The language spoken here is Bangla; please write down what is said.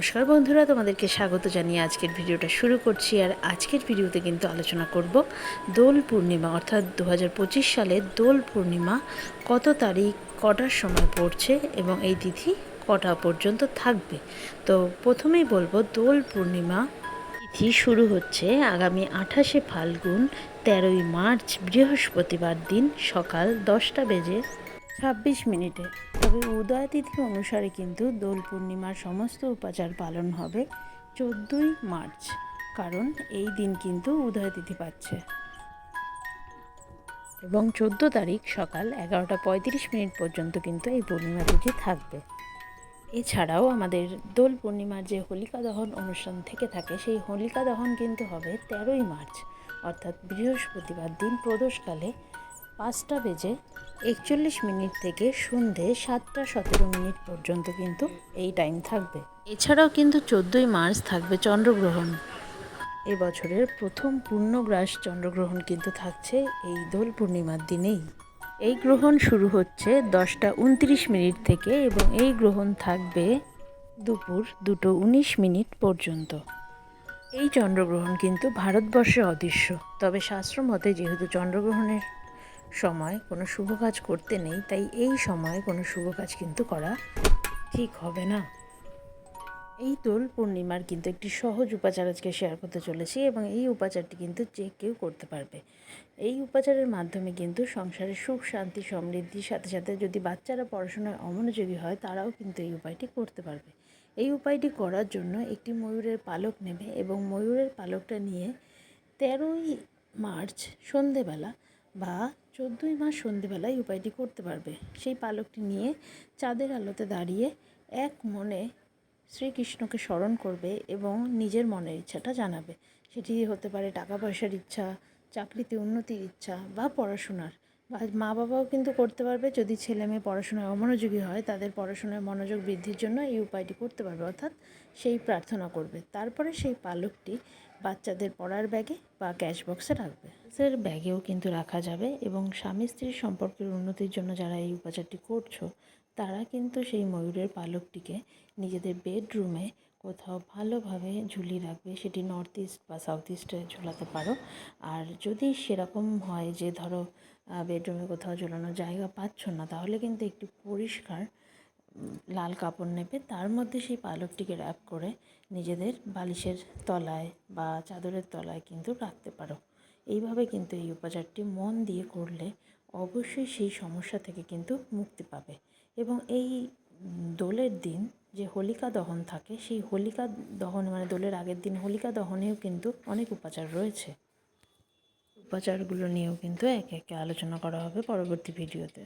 নমস্কার বন্ধুরা, তোমাদেরকে স্বাগত জানিয়ে আজকের ভিডিওটা শুরু করছি। আর আজকের ভিডিওতে কিন্তু আলোচনা করব দোল পূর্ণিমা, অর্থাৎ দু সালের দোল পূর্ণিমা কত তারিখ, কটার সময় পড়ছে এবং এই তিথি কটা পর্যন্ত থাকবে? তো প্রথমেই বলব, দোল পূর্ণিমা তিথি শুরু হচ্ছে আগামী আঠাশে ফাল্গুন, তেরোই মার্চ, বৃহস্পতিবার দিন সকাল দশটা বেজে ছাব্বিশ মিনিটে। তবে উদয় তিথি অনুসারে কিন্তু দোল পূর্ণিমার সমস্ত উপাচার পালন হবে চোদ্দোই মার্চ, কারণ এই দিন কিন্তু উদয় তিথি পাচ্ছে। এবং চোদ্দ তারিখ সকাল এগারোটা পঁয়ত্রিশ মিনিট পর্যন্ত কিন্তু এই পূর্ণিমা তিথি থাকবে। এছাড়াও আমাদের দোল পূর্ণিমার যে হোলিকা দহন অনুষ্ঠান থেকে থাকে, সেই হোলিকা দহন কিন্তু হবে তেরোই মার্চ, অর্থাৎ বৃহস্পতিবার দিন প্রদোষকালে পাঁচটা বেজে একচল্লিশ মিনিট থেকে সন্ধে সাতটা সতেরো মিনিট পর্যন্ত কিন্তু এই টাইম থাকবে। এছাড়াও কিন্তু চোদ্দোই মার্চ থাকবে চন্দ্রগ্রহণ। এবছরের প্রথম পূর্ণগ্রাস চন্দ্রগ্রহণ কিন্তু থাকছে এই দোল পূর্ণিমার দিনেই। এই গ্রহণ শুরু হচ্ছে দশটা উনত্রিশ মিনিট থেকে এবং এই গ্রহণ থাকবে দুপুর দুটো উনিশ মিনিট পর্যন্ত। এই চন্দ্রগ্রহণ কিন্তু ভারতবর্ষে অদৃশ্য। তবে শাস্ত্র মতে যেহেতু চন্দ্রগ্রহণের সময় কোনো শুভ কাজ করতে নেই, তাই এই সময় কোনো শুভ কাজ কিন্তু করা ঠিক হবে না। এই দোল পূর্ণিমার কিন্তু একটি সহজ উপাচার আজকে শেয়ার করতে চলেছি এবং এই উপাচারটি কিন্তু যে কেউ করতে পারবে। এই উপাচারের মাধ্যমে কিন্তু সংসারে সুখ, শান্তি সমৃদ্ধির সাথে সাথে যদি বাচ্চারা পড়াশোনায় অমনোযোগী হয়, তারাও কিন্তু এই উপায়টি করতে পারবে। এই উপায়টি করার জন্য একটি ময়ূরের পালক নেবে এবং ময়ূরের পালকটা নিয়ে তেরোই মার্চ সন্ধেবেলা বা চোদ্দোই মাস সন্ধেবেলায় উপায়টি করতে পারবে। সেই পালকটি নিয়ে চাঁদের আলোতে দাঁড়িয়ে এক মনে শ্রীকৃষ্ণকে স্মরণ করবে এবং নিজের মনের ইচ্ছাটা জানাবে। সেটি হতে পারে টাকা পয়সার ইচ্ছা, চাকরিতে উন্নতির ইচ্ছা বা পড়াশোনার। মা বাবাও কিন্তু করতে পারবে। যদি ছেলে মেয়ে পড়াশোনায় অমনোযোগী হয়, তাদের পড়াশোনায় মনোযোগ বৃদ্ধির জন্য এই উপায়টি করতে পারবে। অর্থাৎ সেই প্রার্থনা করবে। তারপরে সেই পালকটি বাচ্চাদের পড়ার ব্যাগে বা ক্যাশ বক্সে রাখবে। এর ব্যাগেও কিন্তু রাখা যাবে এবং স্বামী স্ত্রীর সম্পর্কের উন্নতির জন্য যারা এই উপাচারটি করছ, তারা কিন্তু সেই ময়ূরের পালকটিকে নিজেদের বেডরুমে কোথাও ভালোভাবে ঝুলিয়ে রাখবে। সেটি নর্থ ইস্ট বা সাউথ ইস্টে ঝোলাতে পারো। আর যদি সেরকম হয় যে ধরো বেডরুমে কোথাও ঝোলানোর জায়গা পাচ্ছ না, তাহলে কিন্তু একটি পরিষ্কার লাল কাপড় নেবে। তার মধ্যে সেই পালকটিকে র্যাপ করে নিজেদের বালিশের তলায় বা চাদরের তলায় কিন্তু রাখতে পারো। এইভাবে কিন্তু এই উপচারটি মন দিয়ে করলে অবশ্যই সেই সমস্যা থেকে কিন্তু মুক্তি পাবে। এবং এই দোলের দিন যে হোলিকা দহন থাকে, সেই হোলিকা দহন মানে দোলের আগের দিন হোলিকা দহনেও কিন্তু অনেক উপাচার রয়েছে। উপাচারগুলো নিয়েও কিন্তু একে একে আলোচনা করা হবে পরবর্তী ভিডিওতে।